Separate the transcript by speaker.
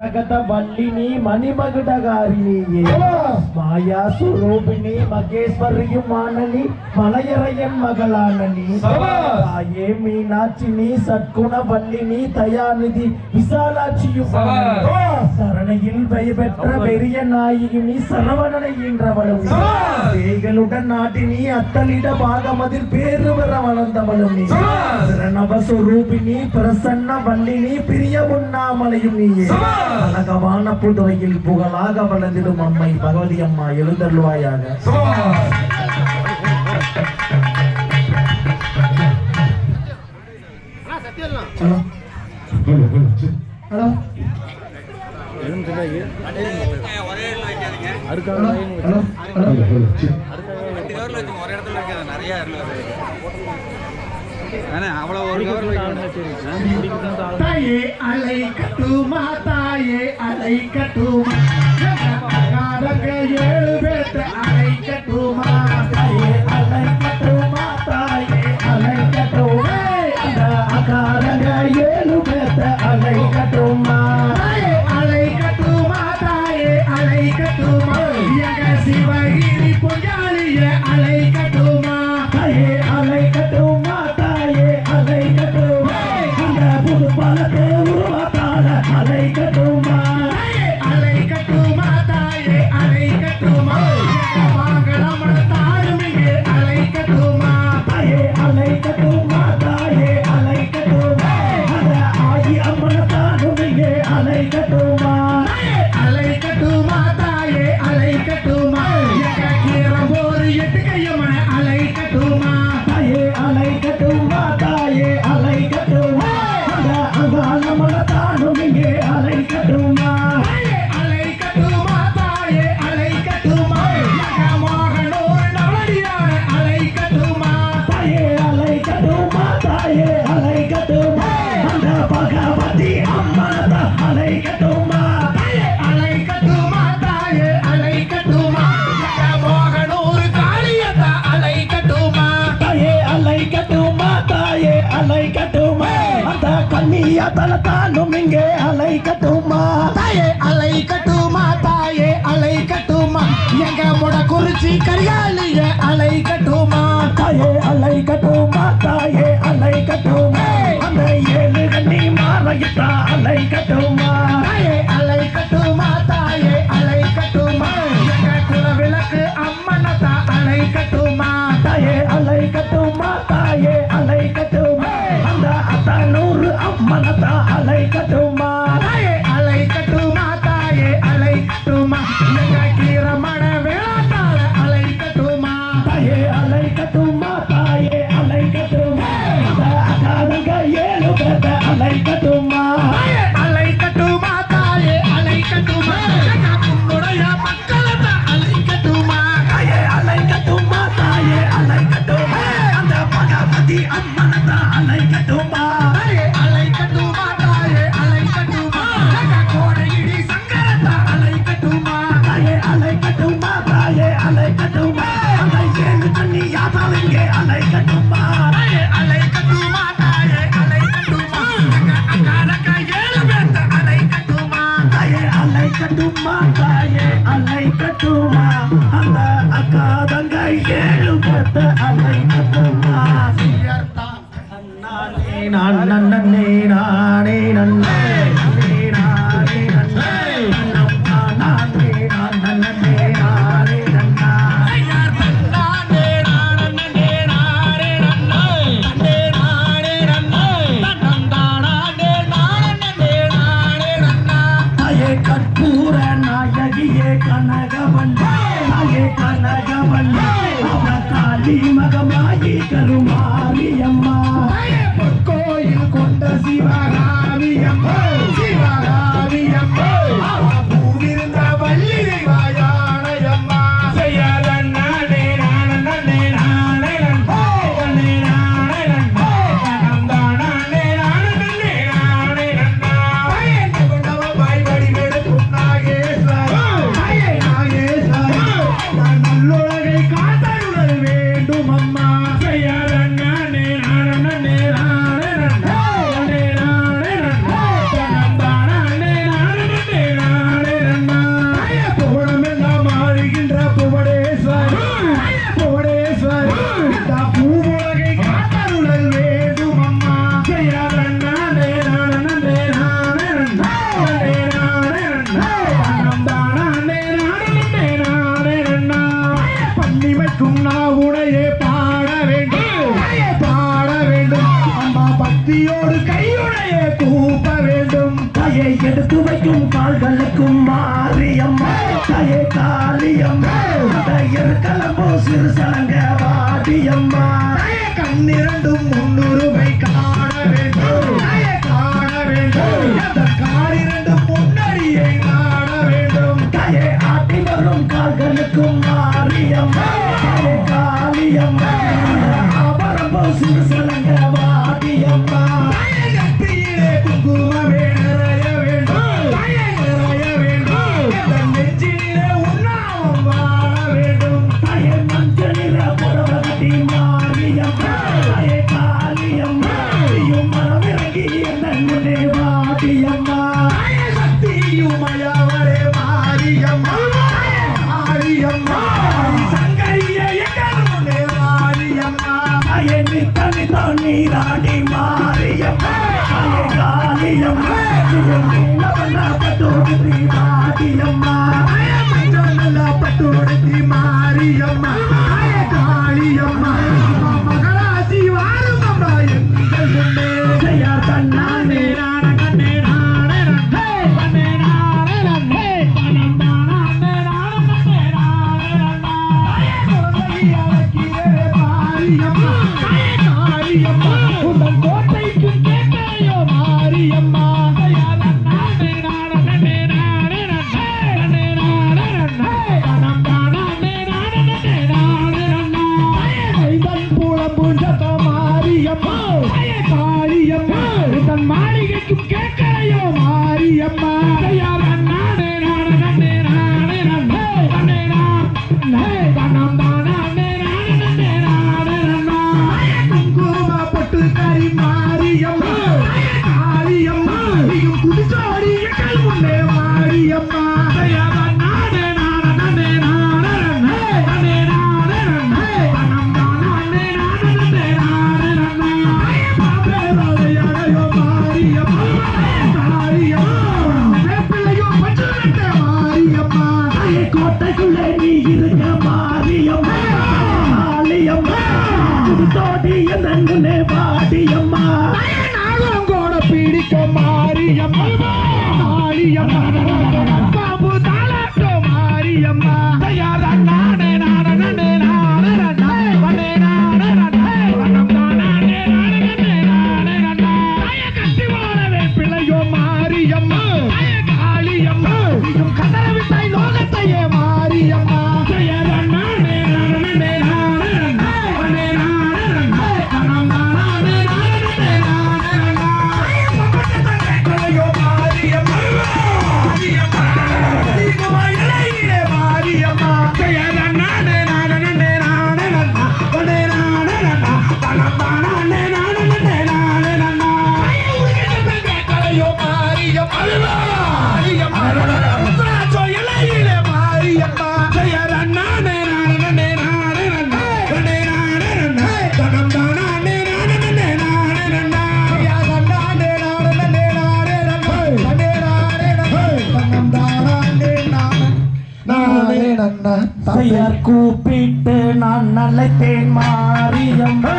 Speaker 1: జగత వల్లిని మణిమగుడగారిని మాయా స్వరూపిణి మగేశ్వరియు మానని మలయరయన్ మగలానని తాయే మీనాక్షిని సత్కుణ వల్లిని தயாநிதி விசாலாட்சியு சரணையில் பெய்பெற்ற பெரிய நாயகினி சரவணனையின்றவளும் பேய்களுடன் நாட்டினி அத்தலிட பாகமதில் பேரு பெற வளர்ந்தவளும் நீ பிரசன்ன வல்லினி பிரிய உண்ணாமலையும் நீயே. வணக்கமான பூந்தொகையில் புகழாக வளர்ந்திடும் அம்மை பகவதி அம்மா எழுந்தருள்வாயாக. ஹலோ. ஹலோ. ஹலோ.
Speaker 2: அவ்வளோ ஒரு
Speaker 1: தாயே அலை கட்டுமா தாயே அலை கட்டுமா? ஏழு பேத்த அலை கட்டுமா? தல தானும் இங்கே அலை கட்டுமா? தாயே அலை கட்டுமா? தாயே அலை கட்டுமா? எங்க முட குறிச்சி கரியாலிய அலை கட்டுமா? தாயே அலை கட்டுமா? தாயே அலை கட்டுமா? அந்த ஏழு கண்ணி மாறையிட்டா அலை கட்டுமா? தாயே அலை கட்டுமா? தாயே கட்டுமா தாயே அன்னை கட்டுமா? அந்த அக்கா ஏழு பத்து அன்னை கட்டுமா? கனகவல்லி மகமாயி கருமாரியம்மா. பக்தியோடு கையுடைய கூப்ப வேண்டும். கையை எடுத்து வைக்கும் கால்களுக்கும் மாரியம்மா. கையை காளியம்மா கலம்போ சிறு சலங்க வாடியம்மா கண்ணிரண்டும் முன்னுரிமை காண நீராடி மாறியம். காலியம் பட்டோடுத்தி பாட்டியம்மா பட்டோடுத்தி மாரியம்மா காளியம்மா மாரியப்போ. மாரியப்போ தன் மாளிகைக்கும் கேட்கலையோ மாரியம்மா நானே நானே நானே நானே நானே நானே நானே மாரியம்மா மாரியம்மா. நாகலங்கோட பிடிக்க மாரியம்மா. மாரியம்மா.
Speaker 3: கூப்பிட்டு நான் நல்ல தேன்மா